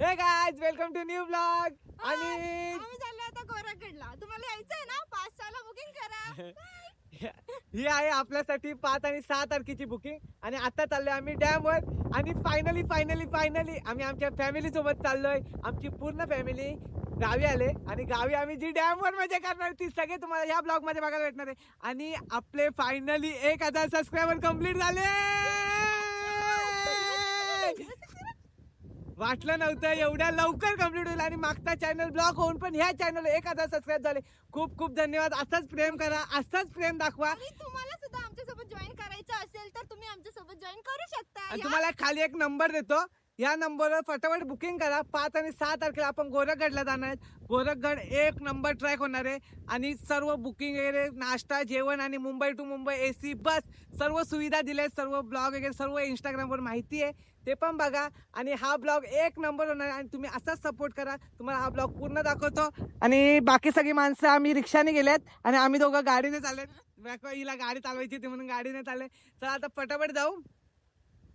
Hey guys welcome to new blog आणि आम्ही चाललो आता गोरखगडला तुम्हाला यायचंय ना? पाच सहाला बुकिंग करा. ही आहे आपल्यासाठी पाच आणि सहा तारखेची बुकिंग आणि आता चाललोय आम्ही डॅम वर. आणि फायनली फायनली फायनली आम्ही आमच्या फॅमिली सोबत चाललोय. आमची पूर्ण फॅमिली गावी आले. आणि गावी आम्ही जी डॅम वर मजा करणार ती सगळे तुम्हाला या ब्लॉगमध्ये बघायला भेटणार आहे. आणि आपले फायनली एक हजार सबस्क्रायबर कंप्लीट झाले! वाटलं नव्हतं एवढ्या लवकर कंप्लीट होईल आणि मागचा चॅनल ब्लॉक होऊन पण ह्या चॅनल एक हजार सबस्क्राईब झाले. खूप खूप धन्यवाद. असंच प्रेम करा असंच प्रेम दाखवा. आणि तुम्हाला सुद्धा आमच्यासोबत जॉईन करायचं असेल तर तुम्ही आमच्यासोबत जॉईन करू शकता. आणि या- तुम्हाला खाली एक नंबर देतो. या नंबरवर फटाफट बुकिंग करा. पाच आणि सहा तारखेला आपण गोरखगडला जाणार आहेत. गोरखगड एक नंबर ट्रॅक होणार आहे. आणि सर्व बुकिंग वगैरे नाश्ता जेवण आणि Mumbai to Mumbai A C bus सर्व सुविधा दिल्या आहेत. सर्व ब्लॉग वगैरे सर्व इंस्टाग्रामवर माहिती आहे. ते पण बघा. आणि हा ब्लॉग एक नंबर होणार आहे. आणि तुम्ही असाच सपोर्ट करा. तुम्हाला हा ब्लॉग पूर्ण दाखवतो. आणि बाकी सगळी माणसं आम्ही रिक्षाने गेल्यात आणि आम्ही दोघं गाडीने चाललेत हिला गाडी चालवायची होती म्हणून गाडीने चालले चला आता पटापट जाऊ.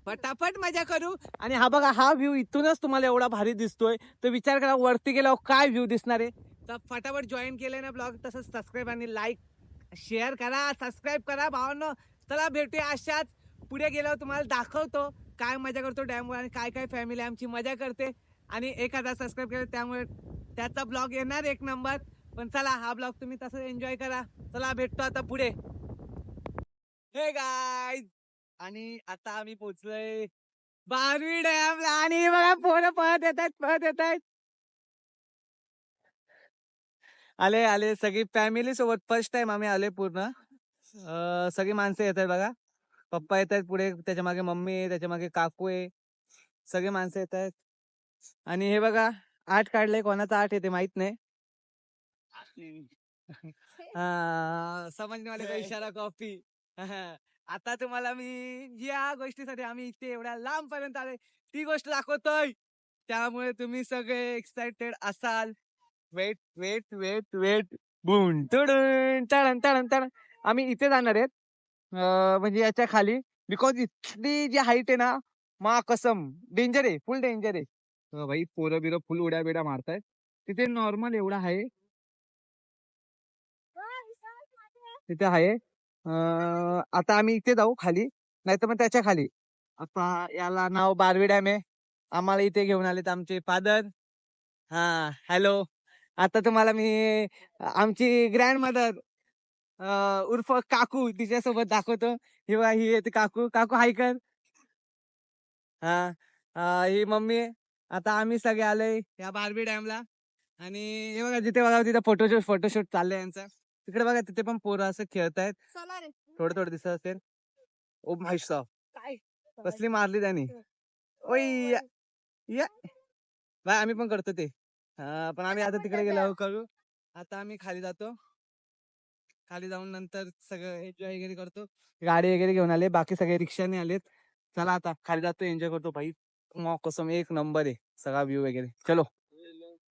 पटापट मजा करू. आणि हा बघा हा व्ह्यू इथूनच तुम्हाला एवढा भारी दिसतोय. तर विचार करा वरती गेल्यावर काय व्ह्यू दिसणार आहे? तर फटाफट जॉईन केलंय ना ब्लॉग तसंच सबस्क्राईब आणि लाईक शेअर करा सबस्क्राईब करा भावांनो. चला भेटूया अशाच. पुढे गेल्यावर तुम्हाला दाखवतो काय मजा करतो डॅमवर आणि काय काय फॅमिली आमची मजा करते. आणि एक हजार सबस्क्राईब केले त्यामुळे त्याचा ब्लॉग येणार एक नंबर पण चला हा ब्लॉग तुम्ही तसंच एन्जॉय करा. चला भेटतो आता पुढे. हे गाय आणि आता आम्ही पोहोचलोय बारवी डॅमला आणि बघा पोरं पळत येत आहेत पळत येत आहेत आले आले. सगळी फॅमिली सोबत फर्स्ट टाइम आम्ही आले पूर्ण. अं, सगळी माणसं येत आहेत बघा. पप्पा येत आहेत पुढे त्याच्यामागे मम्मी आहे त्याच्यामागे काकू आहे. सगळे माणसं येत आहेत आणि हे बघा आठ काढले कोणाचा आठ येते माहीत नाही. हा, समजणे वाले का इशारा कॉफी आता तुम्हाला मी ज्या गोष्टीसाठी आम्ही इथे एवढ्या लांब पर्यंत आले ती गोष्ट दाखवतोय. त्यामुळे तुम्ही सगळे एक्साइटेड असाल. वेट वेट वेट वेट बुन तुडून तडन तडन तडन आम्ही इथे जाणार आहेत. म्हणजे याच्या खाली. बिकॉज इथली जी हाईट आहे ना मा कसम. डेंजर आहे फुल डेंजर आहे. भाई पोरं बिरं फुल उड्या बिड्या मारतायत. तिथे नॉर्मल एवढा आहे. तिथे आहे. अं, आता आम्ही इथे जाऊ खाली नाहीतर मग त्याच्याखाली. आता याला नाव बारवी डॅम आहे. आम्हाला इथे घेऊन आलेत आमचे फादर. हा हॅलो. आता तुम्हाला मी आमची ग्रँड मदर उर्फ काकू तिच्यासोबत दाखवतो. ही बा ही येते काकू. काकू हाय कर. हा अं, ही मम्मी आहे. आता आम्ही सगळे आलोय या बारबी डॅमला. आणि हे बघा जिथे बघा तिथे फोटोशूट फोटोशूट चाललंय यांचा. तिकडे बघा तिथे पण पोरं असं खेळतायत. चला रे थोडं थोडं दिसत असेल. ओ माय काय? कसली मारली त्यांनी. ओय या या. बाय आम्ही पण करतो ते. हा, पण आम्ही आता तिकडे गेलो करू. आता आम्ही खाली जातो. खाली जाऊन नंतर सगळं एन्जॉय वगैरे करतो. गाडी वगैरे घेऊन आले. बाकी सगळे रिक्षाने आलेत. चला आता खाली जातो एन्जॉय करतो भाई. मग कसम एक नंबर आहे. सगळा व्ह्यू वगैरे. चलो.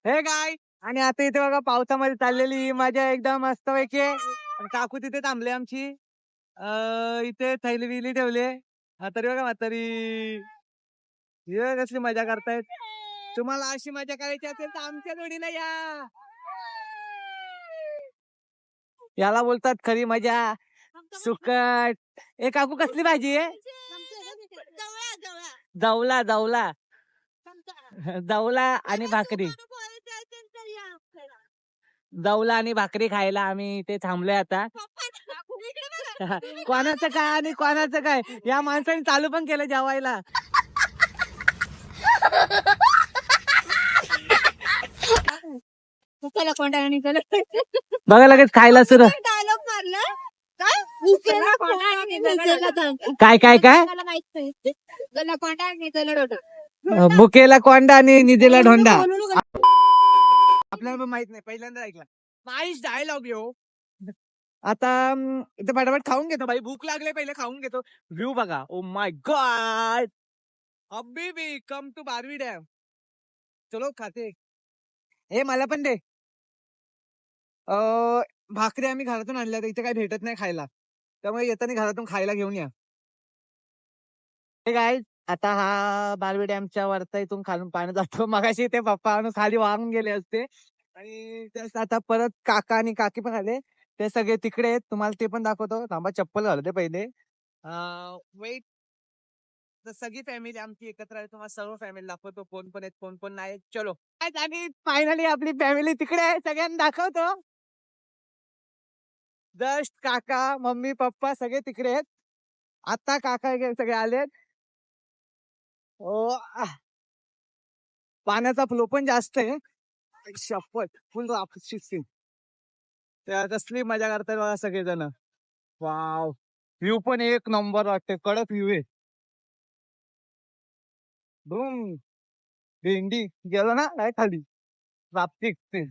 हे काय आणि आता इथे बघा पावसामध्ये चाललेली ही मजा एकदम मस्त पैकी आहे. आणि काकू तिथे थांबले आमची. अं, इथे थैली बिली ठेवले म्हातारी बघा म्हातारी. हे कसली मजा करतायत. तुम्हाला अशी मजा करायची असेल तर आमच्या जोडीला या. याला बोलतात खरी मजा. सुकट. ए काकू कसली भाजी आहे? जवळा जवळा. जावला आणि भाकरी. जावला आणि भाकरी खायला आम्ही इथे थांबलोय आता. कोणाचं काय आणि कोणाचं काय? या माणसाने चालू पण केलं जेवायला. निघालं. बघा लगेच खायला सुरू. डायलॉग मारला. काय काय काय? बुकेला कोंडा आणि निधीला ढोंडा. पण माहीत नाही पहिल्यांदा ऐकला. नाईस डायलॉग यो आता इथे फटाफट खाऊन घेतो भाई भूक लागले पहिले खाऊन घेतो. व्ह्यू बघा. ओ माय गॉड अब्बी बी कम टू बारवी डॅम चलो खाते. हे मला पण दे. भाकरी आम्ही घरातून आणल्या तर इथे काही भेटत नाही खायला. त्यामुळे येताना घरातून खायला घेऊन या. हे काय आता हा बारवी डॅमच्या वरता इथून खालून पाणी जातो. मगाशी ते पप्पा आणून खाली वाहून गेले असते. आणि त्यास आता परत काका आणि काकी पण आले. ते सगळे तिकडे आहेत. तुम्हाला ते पण दाखवतो. थांबा चप्पल घालते पहिले. वेट तर सगळी फॅमिली आमची एकत्र आहे. तुम्हाला सर्व फॅमिली दाखवतो. कोण पण आहेत कोण पण नाही चलो. आणि फायनली आपली फॅमिली तिकडे आहे. सगळ्यांना दाखवतो. जस्ट काका मम्मी पप्पा सगळे तिकडे आहेत. आता काका सगळे आलेत ओ पाण्याचा फ्लो पण जास्त आहे. शपथ फुल सीन त्या कसली मजा करतात बघा सगळेजण. वाव. व्ह्यू पण एक नंबर वाटते कडक व्ह्यू आहे. बूम. भेंडी. गेलो ना? काय खाली. राप्तिक ते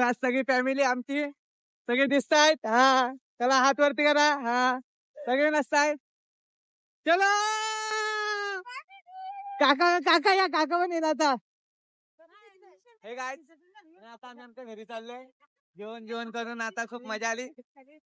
आज सगळी फॅमिली आमची. सगळे दिसत आहेत हा. त्याला हात वरती करा. हा. सगळे नसतायत. चलो! काका काका या काका पण येणार आता. हे काय आता आम्ही आमच्या घरी चाललोय. जेवण जेवण करून आता खूप मजा आली.